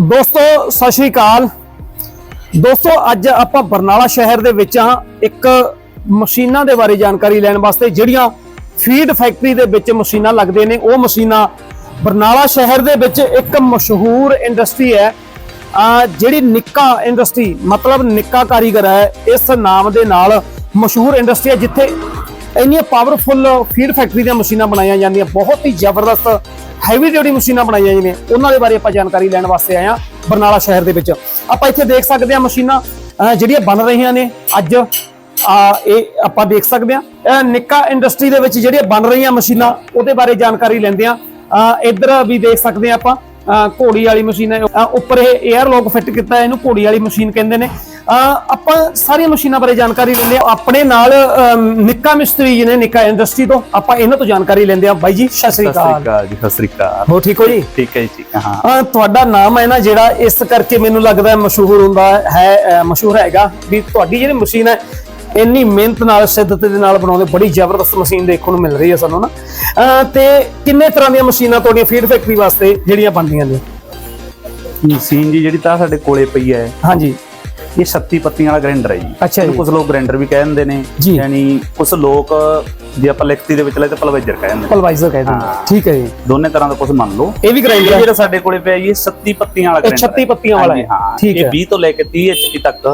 ਦੋਸਤੋ, ਸਤਿ ਸ਼੍ਰੀ ਅਕਾਲ। ਦੋਸਤੋ, ਅੱਜ ਆਪਾਂ ਬਰਨਾਲਾ ਸ਼ਹਿਰ ਦੇ ਵਿੱਚ ਹਾਂ। ਇੱਕ ਮਸ਼ੀਨਾਂ ਦੇ ਬਾਰੇ ਜਾਣਕਾਰੀ ਲੈਣ ਵਾਸਤੇ ਜਿਹੜੀਆਂ ਫੀਡ ਫੈਕਟਰੀ ਦੇ ਵਿੱਚ ਮਸ਼ੀਨਾਂ ਲੱਗਦੇ ਨੇ, ਉਹ ਮਸ਼ੀਨਾਂ ਬਰਨਾਲਾ ਸ਼ਹਿਰ ਦੇ ਵਿੱਚ ਇੱਕ ਮਸ਼ਹੂਰ ਇੰਡਸਟਰੀ ਹੈ। ਜਿਹੜੀ ਨਿੱਕਾ ਇੰਡਸਟਰੀ ਮਤਲਬ ਨਿੱਕਾ ਕਾਰੀਗਰ ਹੈ, ਇਸ ਨਾਮ ਦੇ ਨਾਲ ਮਸ਼ਹੂਰ ਇੰਡਸਟਰੀ ਹੈ, ਜਿੱਥੇ ਇੰਨੀਆਂ ਪਾਵਰਫੁੱਲ ਫੀਡ ਫੈਕਟਰੀ ਦੀਆਂ ਮਸ਼ੀਨਾਂ ਬਣਾਈਆਂ ਜਾਂਦੀਆਂ। ਬਹੁਤ ਹੀ ਜ਼ਬਰਦਸਤ ਹੈਵੀ ਡਿਊਟੀ ਮਸ਼ੀਨਾਂ ਬਣਾਈਆਂ ਜਾਂਦੀਆਂ ਉਹਨਾਂ ਦੇ ਬਾਰੇ ਆਪਾਂ ਜਾਣਕਾਰੀ ਲੈਣ ਵਾਸਤੇ ਆਏ ਹਾਂ ਬਰਨਾਲਾ ਸ਼ਹਿਰ ਦੇ ਵਿੱਚ। ਆਪਾਂ ਇੱਥੇ ਦੇਖ ਸਕਦੇ ਹਾਂ ਮਸ਼ੀਨਾਂ ਜਿਹੜੀਆਂ ਬਣ ਰਹੀਆਂ ਨੇ ਅੱਜ। ਆ, ਇਹ ਆਪਾਂ ਦੇਖ ਸਕਦੇ ਹਾਂ। ਇਹ ਨਿੱਕਾ ਇੰਡਸਟਰੀ ਦੇ ਵਿੱਚ ਜਿਹੜੀਆਂ ਬਣ ਰਹੀਆਂ ਮਸ਼ੀਨਾਂ, ਉਹਦੇ ਬਾਰੇ ਜਾਣਕਾਰੀ ਲੈਂਦੇ ਹਾਂ। ਅਹ, ਇੱਧਰ ਵੀ ਦੇਖ ਸਕਦੇ ਹਾਂ ਆਪਾਂ। ਘੋੜੀ ਵਾਲੀ ਮਸ਼ੀਨ ਹੈ ਉੱਪਰ ਇਹ 에ਅਰ ਲੌਕ ਫਿੱਟ ਕੀਤਾ ਹੈ ਇਹਨੂੰ ਘੋੜੀ ਵਾਲੀ ਮਸ਼ੀਨ ਕਹਿੰਦੇ ਨੇ। ਆਪਾਂ ਸਾਰੀਆਂ ਮਸ਼ੀਨਾਂ ਬਾਰੇ ਜਾਣਕਾਰੀ ਲੈਂਦੇ ਹਾਂ। ਆਪਣੇ ਨਾਲ ਨਿੱਕਾ ਮਿਸਤਰੀ ਜੀ ਨੇ ਨਿੱਕਾ ਇੰਡਸਟਰੀ ਤੋਂ ਆਪਾਂ ਇਹਨਾਂ ਤੋਂ ਜਾਣਕਾਰੀ ਲੈਂਦੇ ਹਾਂ। ਬਾਈ ਜੀ ਸਤਿ ਸ੍ਰੀ ਸਤਿ ਸ੍ਰੀ ਅਕਾਲ। ਅਕਾਲ ਜੀ ਸਤਿ ਸ੍ਰੀ ਅਕਾਲ। ਹੋ ਠੀਕ ਹੋ ਜੀ? ਠੀਕ ਹੈ ਜੀ ਠੀਕ ਹੈ ਤੁਹਾਡਾ ਨਾਮ ਹੈ ਨਾ ਜਿਹੜਾ ਇਸ ਕਰਕੇ ਮੈਨੂੰ ਲੱਗਦਾ ਮਸ਼ਹੂਰ ਹੁੰਦਾ ਹੈ ਮਸ਼ਹੂਰ ਹੈਗਾ ਵੀ ਤੁਹਾਡੀ ਜਿਹੜੀ ਮਸ਼ੀਨ ਹੈ ਇੰਨੀ ਮਿਹਨਤ ਨਾਲ ਸਿੱਧਤ ਦੇ ਨਾਲ ਬਣਾਉਂਦੇ ਬੜੀ ਜ਼ਬਰਦਸਤ ਮਸ਼ੀਨ ਦੇਖਣ ਨੂੰ ਮਿਲ ਰਹੀ ਹੈ ਸਾਨੂੰ ਨਾ। ਤੇ ਕਿੰਨੇ ਤਰ੍ਹਾਂ ਦੀਆਂ ਮਸ਼ੀਨਾਂ ਤੁਹਾਡੀਆਂ ਫੀਡ ਫੈਕਟਰੀ ਵਾਸਤੇ ਜਿਹੜੀਆਂ ਬਣਦੀਆਂ ਨੇ? ਮਸ਼ੀਨ ਜੀ ਜਿਹੜੀ ਤਾਂ ਸਾਡੇ ਕੋਲੇ ਪਈ ਹੈ। ਹਾਂਜੀ। ਇਹ 36 ਪੱਤੀਆਂ ਵਾਲਾ ਗ੍ਰਾਈਂਡਰ ਹੈ ਜੀ। ਅੱਛਾ ਜੀ। ਕੁਝ ਲੋਕ ਗ੍ਰਾਈਂਡਰ ਵੀ ਕਹਿ ਦਿੰਦੇ ਨੇ। ਯਾਨੀ ਕੁਝ ਲੋਕ ਜੇ ਆਪਾਂ ਲਿਖਤੀ ਦੇ ਵਿੱਚ ਲੈ ਤਾਂ ਪਲਵੇਜਰ ਕਹਿ ਦਿੰਦੇ ਨੇ। ਪਲਵਾਈਜ਼ਰ ਕਹਿੰਦੇ ਨੇ। ਹਾਂ। ਠੀਕ ਹੈ ਜੀ। ਦੋਨੇ ਤਰ੍ਹਾਂ ਦਾ ਕੁਝ ਮੰਨ ਲਓ। ਇਹ ਵੀ ਹੈ। ਜਿਹੜਾ ਸਾਡੇ ਕੋਲੇ ਪਿਆ ਜੀ ਇਹ 37 ਪੱਤੀਆਂ ਵਾਲਾ grinder 36 ਪੱਤੀਆਂ ਵਾਲਾ ਹੈ। ਹਾਂ। ਇਹ ਹੈ। 20 ਤੋਂ ਲੈ ਕੇ 30 ਐਚਪੀ ਤੱਕ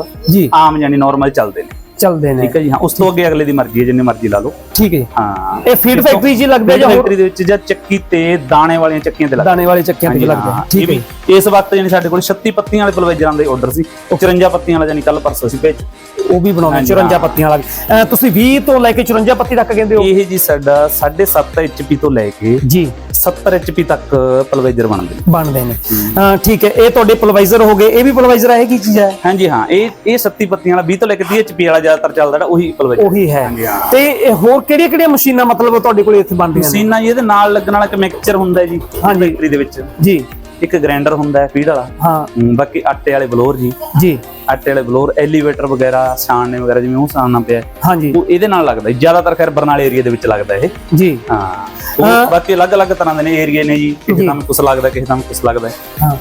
ਆਮ ਯਾਨੀ ਨਾਰਮਲ ਚੱਲਦੇ ਨੇ। ਚੱਲਦੇ ਨੇ। ਠੀਕ ਹੈ ਜੀ, ਹਾਂ, ਉਸ ਤੋਂ ਅੱਗੇ ਅਗਲੇ ਦੀ ਮਰਜ਼ੀ ਹੈ, ਜਿੰਨੇ ਮਰਜ਼ੀ ਲਾ ਲਓ। ਠੀਕ ਹੈ। ਹਾਂ। ਇਹ ਫੀਡ ਫੈਕਟਰੀ ਜੀ ਲੱਗਦੇ ਜਾਂ ਫੈਕਟਰੀ ਦੇ ਵਿੱਚ ਜਾਂ ਚੱਕੀ ਤੇ ਦਾਣੇ ਵਾਲੀਆਂ ਚੱਕੀਆਂ ਤੇ ਲੱਗਦੇ। ਦਾਣੇ ਵਾਲੇ ਚੱਕਿਆਂ ਤੇ ਲੱਗਦੇ। ਠੀਕ ਹੈ। ਇਸ ਵਕਤ ਜਾਨੀ ਸਾਡੇ ਕੋਲ 36 ਪੱਤੀਆਂ ਵਾਲੇ ਪਲਵੇਜਰਾਂ ਦੇ ਆਰਡਰ ਸੀ। 54 ਪੱਤੀਆਂ ਵਾਲਾ ਜਾਨੀ ਕੱਲ ਪਰਸੋਂ ਸੀ ਭੇਜ। ਉਹ ਵੀ ਬਣਾਉਂਦੇ ਹਾਂਜੀ, 54 ਹਾਂ। ਪੱਤੀਆਂ ਵਾਲਾ ਤੁਸੀਂ 20 ਤੋਂ ਲੈ ਕੇ 54 ਪੱਤੀ ਤੱਕ ਕਹਿੰਦੇ ਹੋ? ਇਹ ਜੀ ਸਾਡਾ 7.5 ਐਚਪੀ ਤੋਂ ਲੈ ਕੇ ਜੀ। 70 ਐਚਪੀ ਤੱਕ ਪਲਵੇਜਰ ਬਣਦੇ ਬਣਦੇ ਨੇ। ਹਾਂ। ਠੀਕ ਹੈ। ਇਹ ਤੁਹਾਡੇ ਪਲਵਾਈਜ਼ਰ ਹੋ ਗਏ। ਇਹ ਵੀ ਪਲਵਾਈਜ਼ਰ ਹੈ ਕੀ ਚੀਜ਼ ਹੈ? ਹਾਂਜੀ ਹਾਂ। ਇਹ ਇਹ 37 ਪੱਤੀਆਂ ਵਾਲਾ 20 ਤੋਂ ਲੈ ਕੇ 30 ਐਚਪੀ ਵਾਲਾ ਜ਼ਿਆਦਾਤਰ ਚੱਲਦਾ ਜਿਹੜਾ ਉਹੀ ਪਲਵੇਜਰ ਉਹੀ ਹੈ। ਤੇ ਹੋਰ ਕਿਹੜੀਆਂ ਕਿਹੜੀਆਂ ਮਸ਼ੀਨਾਂ ਮਤਲਬ ਤੁਹਾਡੇ ਕੋਲ ਇੱਥੇ ਬਣਦੀਆਂ ਨੇ? ਮਸ਼ੀਨਾਂ ਜੀ ਇਹਦੇ ਨਾਲ ਲੱਗਣ ਵਾਲਾ ਇੱਕ ਮਿਕਸਚਰ ਹੁੰਦਾ ਜੀ ਹਾਂਜੀ। ਫੈਕਟਰੀ ਦੇ ਵਿੱਚ। ਜੀ। ਇੱਕ ਗ੍ਰਾਈਂਡਰ ਹੁੰਦਾ ਹੈ ਫੀਡ ਵਾਲਾ। ਹਾਂ ਬਾਕੀ ਆਟੇ ਵਾਲੇ ਬਲੋਰ ਜੀ। ਜੀ। ਆਟੇ ਵਾਲੇ ਬਲੋਰ ਐਲੀਵੇਟਰ ਵਗੈਰਾ ਛਾਣਨੇ ਵਗੈਰਾ ਜਿਵੇਂ ਉਹ ਸਾਣਨਾ ਪਿਆ। ਹਾਂਜੀ। ਉਹ ਇਹਦੇ ਨਾਲ ਲੱਗਦਾ। ਜ਼ਿਆਦਾਤਰ ਖੈਰ ਬਰਨਾਲੇ ਏਰੀਆ ਦੇ ਵਿੱਚ ਲੱਗਦਾ ਇਹ। ਜੀ। ਹਾਂ। ਉਹ ਬਾਕੀ ਅਲੱਗ-ਅਲੱਗ ਤਰ੍ਹਾਂ ਦੇ ਨੇ ਏਰੀਏ ਨੇ ਜੀ। ਕਿਸੇ ਦਾ ਕੁਛ ਲੱਗਦਾ ਕਿਸੇ ਦਾ ਕੁਛ ਲੱਗਦਾ।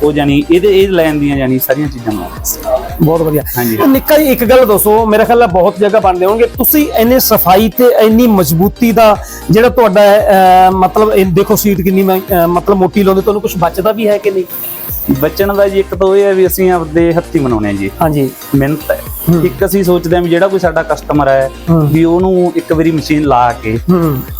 ਉਹ ਜਾਨੀ ਇਹਦੇ ਇਹ ਲੈਣ ਦੀਆਂ ਜਾਨੀ ਸਾਰੀਆਂ ਚੀਜ਼ਾਂ ਬਣਾਉਂਦੇ ਬਹੁਤ ਵਧੀਆ। ਹਾਂਜੀ। ਨਿੱਕਾ ਜੀ ਇੱਕ ਗੱਲ ਦੱਸੋ। ਮੇਰੇ ਖਿਆਲ ਨਾਲ ਬਹੁਤ ਜਗ੍ਹਾ ਬਣਦੇ ਹੋਣਗੇ। ਤੁਸੀਂ ਇੰਨੇ ਸਫ਼ਾਈ ਤੇ ਇੰਨੀ ਮਜ਼ਬੂਤੀ ਦਾ ਜਿਹੜਾ ਤੁਹਾਡਾ ਮਤਲਬ ਦੇਖੋ ਸੀਟ ਕਿੰਨੀ ਮਤਲਬ ਮੋਟੀ ਲਾਉਂਦੇ ਤੁਹਾਨੂੰ ਕੁਝ ਬਚਦਾ ਵੀ ਹੈ ਕਿ ਨਹੀਂ? ਬੱਚਣ ਦਾ ਜੀ ਇੱਕ ਤਾਂ ਇਹ ਹੈ ਵੀ ਅਸੀਂ ਆਪਦੇ ਹੱਥੀ ਬਣਾਉਣੇ ਆ ਜੀ। ਹਾਂਜੀ। ਮਿਹਨਤ ਹੈ। ਇੱਕ ਅਸੀਂ ਸੋਚਦੇ ਹਾਂ ਵੀ ਜਿਹੜਾ ਕੋਈ ਸਾਡਾ ਕਸਟਮਰ ਹੈ। ਵੀ ਉਹਨੂੰ ਇੱਕ ਵਾਰੀ ਮਸ਼ੀਨ ਲਾ ਕੇ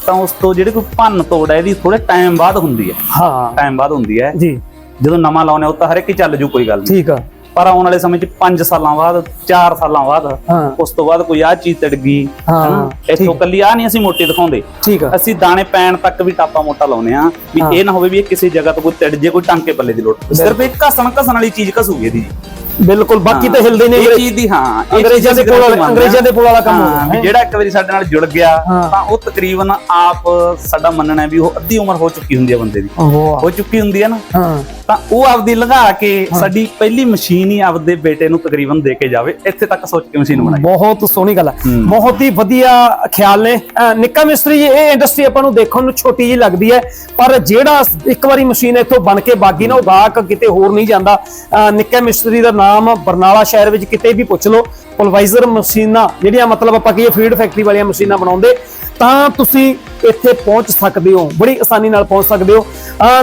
ਤਾਂ ਉਸ ਤੋਂ ਜਿਹੜੇ ਕੋਈ ਭੰਨ ਤੋੜ ਹੈ ਇਹਦੀ ਥੋੜੇ ਟਾਈਮ ਬਾਅਦ ਹੁੰਦੀ ਹੈ। ਹਾਂ। ਟਾਈਮ ਬਾਅਦ ਹੁੰਦੀ ਹੈ। ਜੀ। ਜਦੋਂ ਨਵਾਂ ਲਾਉਨੇ ਉਹ ਤਾਂ ਹਰ ਇੱਕ ਹੀ ਚੱਲ ਜੂ ਕੋਈ ਗੱਲ ਨਹੀਂ। ਠੀਕ ਆ। ਪਰ ਆਉਣ ਵਾਲੇ ਸਮੇਂ 'ਚ 5 ਸਾਲਾਂ ਬਾਅਦ 4 ਸਾਲਾਂ ਬਾਅਦ ਹਾਂ। ਉਸ ਤੋਂ ਬਾਅਦ ਕੋਈ ਆ ਚੀਜ਼ ਤੜ ਗਈ ਹਾਂ, ਹਨਾ? ਇੱਥੋਂ ਕੱਲੀ ਆ ਨਹੀਂ ਅਸੀਂ ਮੋਟੀ ਦਿਖਾਉਂਦੇ। ਠੀਕ ਆ। ਅਸੀਂ ਦਾਣੇ ਪੈਣ ਤੱਕ ਵੀ ਟਾਪਾ ਮੋਟਾ ਲਾਉਨੇ ਆ ਵੀ ਹਾਂ। ਇਹ ਨਾ ਹੋਵੇ ਵੀ ਇਹ ਕਿਸੇ ਜਗ੍ਹਾ ਤੋਂ ਕੋਈ ਤੜ ਜੇ ਕੋਈ ਟਾਂਕੇ ਪੱਲੇ ਦੀ ਲੋੜ। ਸਿਰਫ ਇੱਕ ਘਸਣ ਘਸਣ ਵਾਲੀ ਚੀਜ਼ ਘਸੂਗੀ ਇਹਦੀ। ਬਿਲਕੁਲ ਬਾਕੀ ਤਾਂ ਹਿਲਦੇ ਨੇ ਇਹ ਚੀਜ਼ ਦੀ ਹਾਂ ਇਹ ਅੰਗਰੇਜ਼ਾਂ ਚੀਜ਼ ਦੇ ਕੋਲ ਵਾਲਾ- ਅੰਗਰੇਜ਼ਾਂ ਦੇ ਕੋਲ ਵਾਲਾ ਕੰਮ ਹੋ ਹਾਂ, ਗਿਆ, ਵੀ ਹੈਂ? ਜਿਹੜਾ ਇੱਕ ਵਾਰੀ ਸਾਡੇ ਨਾਲ ਜੁੜ ਗਿਆ ਹਾਂ। ਤਾਂ ਉਹ ਤਕਰੀਬਨ ਆਪ ਸਾਡਾ ਮੰਨਣਾ ਹੈ ਵੀ ਉਹ ਅੱਧੀ ਉਮਰ ਹੋ ਚੁੱਕੀ ਹੁੰਦੀ ਹੈ ਬੰਦੇ ਦੀ। ਵਾਹ। ਹੋ ਚੁੱਕੀ ਹੁੰਦੀ ਹੈ ਨਾ। ਹਾਂ। ਤਾਂ ਉਹ ਆਪਦੀ ਲੰਘਾ ਕੇ ਸਾਡੀ ਪਹਿਲੀ ਮਸ਼ੀਨ ਹੀ ਆਪਦੇ ਬੇਟੇ ਨੂੰ ਤਕਰੀਬਨ ਦੇ ਕੇ ਜਾਵੇ। ਇੱਥੇ ਤੱਕ ਸੋਚ ਕੇ ਮਸ਼ੀਨ ਬਣਾਈ। ਬਹੁਤ ਸੋਹਣੀ ਗੱਲ ਹੈ। ਬਹੁਤ ਹੀ ਵਧੀਆ ਖਿਆਲ ਨੇ। ਨਿੱਕਾ ਮਿਸਤਰੀ ਇਹ ਇੰਡਸਟਰੀ ਆਪਾਂ ਨੂੰ ਦੇਖਣ ਨੂੰ ਛੋਟੀ ਜੀ ਲੱਗਦੀ ਹੈ ਪਰ ਜਿਹੜਾ ਇੱਕ ਵਾਰੀ ਮਸ਼ੀਨ ਇੱਥੋਂ ਬਣ ਕੇ ਬਾਗੀ ਨਾ ਉਹ ਗਾਹਕ ਕਿਤੇ ਹੋਰ ਨਹੀਂ ਜਾਂਦਾ। ਨਿੱਕਾ ਮਿਸਤਰੀ ਦਾ ਨਾਮ ਬਰਨਾਲਾ ਸ਼ਹਿਰ ਵਿੱਚ ਕਿਤੇ ਵੀ ਪੁੱਛ ਲਓ। ਪਲਵਾਈਜ਼ਰ ਮਸ਼ੀਨਾਂ ਜਿਹੜੀਆਂ ਮਤਲਬ ਆਪਾਂ ਕਹੀਏ ਫੀਡ ਫੈਕਟਰੀ ਵਾਲੀਆਂ ਮਸ਼ੀਨਾਂ ਬਣਾਉਂਦੇ ਤਾਂ ਤੁਸੀਂ ਇੱਥੇ ਪਹੁੰਚ ਸਕਦੇ ਹੋ। ਬੜੀ ਆਸਾਨੀ ਨਾਲ ਪਹੁੰਚ ਸਕਦੇ ਹੋ।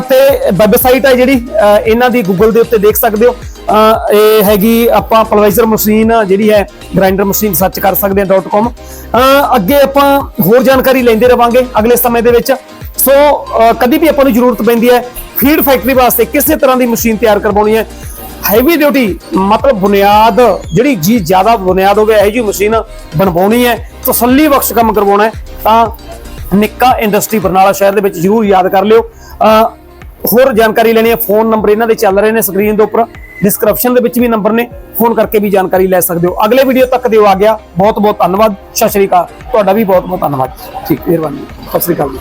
ਤੇ ਵੈਬਸਾਈਟ ਹੈ ਜਿਹੜੀ ਇਹਨਾਂ ਦੀ ਗੂਗਲ ਦੇ ਉੱਤੇ ਦੇਖ ਸਕਦੇ ਹੋ। ਇਹ ਹੈਗੀ ਆਪਾਂ ਪਲਵਾਈਜ਼ਰ ਮਸ਼ੀਨ ਜਿਹੜੀ ਹੈ ਗ੍ਰਾਈਂਡਰ ਮਸ਼ੀਨ ਸਰਚ ਕਰ ਸਕਦੇ ਹਾਂ .com ਅਹ ਅੱਗੇ ਆਪਾਂ ਹੋਰ ਜਾਣਕਾਰੀ ਲੈਂਦੇ ਰਵਾਂਗੇ ਅਗਲੇ ਸਮੇਂ ਦੇ ਵਿੱਚ। ਸੋ ਅਹ ਕਦੀ ਵੀ ਆਪਾਂ ਨੂੰ ਜ਼ਰੂਰਤ ਪੈਂਦੀ ਹੈ ਫੀਡ ਫੈਕਟਰੀ ਵਾਸਤੇ ਕਿਸੇ ਤਰ੍ਹਾਂ ਦੀ ਮਸ਼ੀਨ ਤਿਆਰ ਕਰਵਾਉਣੀ ਹੈ। ਹੈਵੀ ਡਿਊਟੀ ਮਤਲਬ ਬੁਨਿਆਦ, ਜਿਹੜੀ ਜੀ ਜ਼ਿਆਦਾ ਬੁਨਿਆਦ ਹੋਵੇ, ਇਹੋ ਜਿਹੀ ਮਸ਼ੀਨ ਬਣਵਾਉਣੀ ਹੈ, ਤਸੱਲੀ ਬਖਸ਼ ਕੰਮ ਕਰਵਾਉਣਾ ਹੈ, ਤਾਂ ਨਿੱਕਾ ਇੰਡਸਟਰੀ ਬਰਨਾਲਾ ਸ਼ਹਿਰ ਦੇ ਵਿੱਚ ਜ਼ਰੂਰ ਯਾਦ ਕਰ ਲਿਓ। ਹੋਰ ਜਾਣਕਾਰੀ ਲੈਣੀ ਹੈ ਫੋਨ ਨੰਬਰ ਇਹਨਾਂ ਦੇ ਚੱਲ ਰਹੇ ਨੇ ਸਕਰੀਨ ਦੇ ਉੱਪਰ। ਡਿਸਕ੍ਰਿਪਸ਼ਨ ਦੇ ਵਿੱਚ ਵੀ ਨੰਬਰ ਨੇ ਫੋਨ ਕਰਕੇ ਵੀ ਜਾਣਕਾਰੀ ਲੈ ਸਕਦੇ ਹੋ। ਅਗਲੇ ਵੀਡੀਓ ਤੱਕ ਦਿਓ ਆ ਗਿਆ। ਬਹੁਤ ਬਹੁਤ ਧੰਨਵਾਦ। ਸਤਿ ਸ਼੍ਰੀ ਅਕਾਲ। ਤੁਹਾਡਾ ਵੀ ਬਹੁਤ ਬਹੁਤ ਧੰਨਵਾਦ। ਠੀਕ, ਮਿਹਰਬਾਨੀ। ਸਤਿ ਸ਼੍ਰੀ ਅਕਾਲ ਜੀ।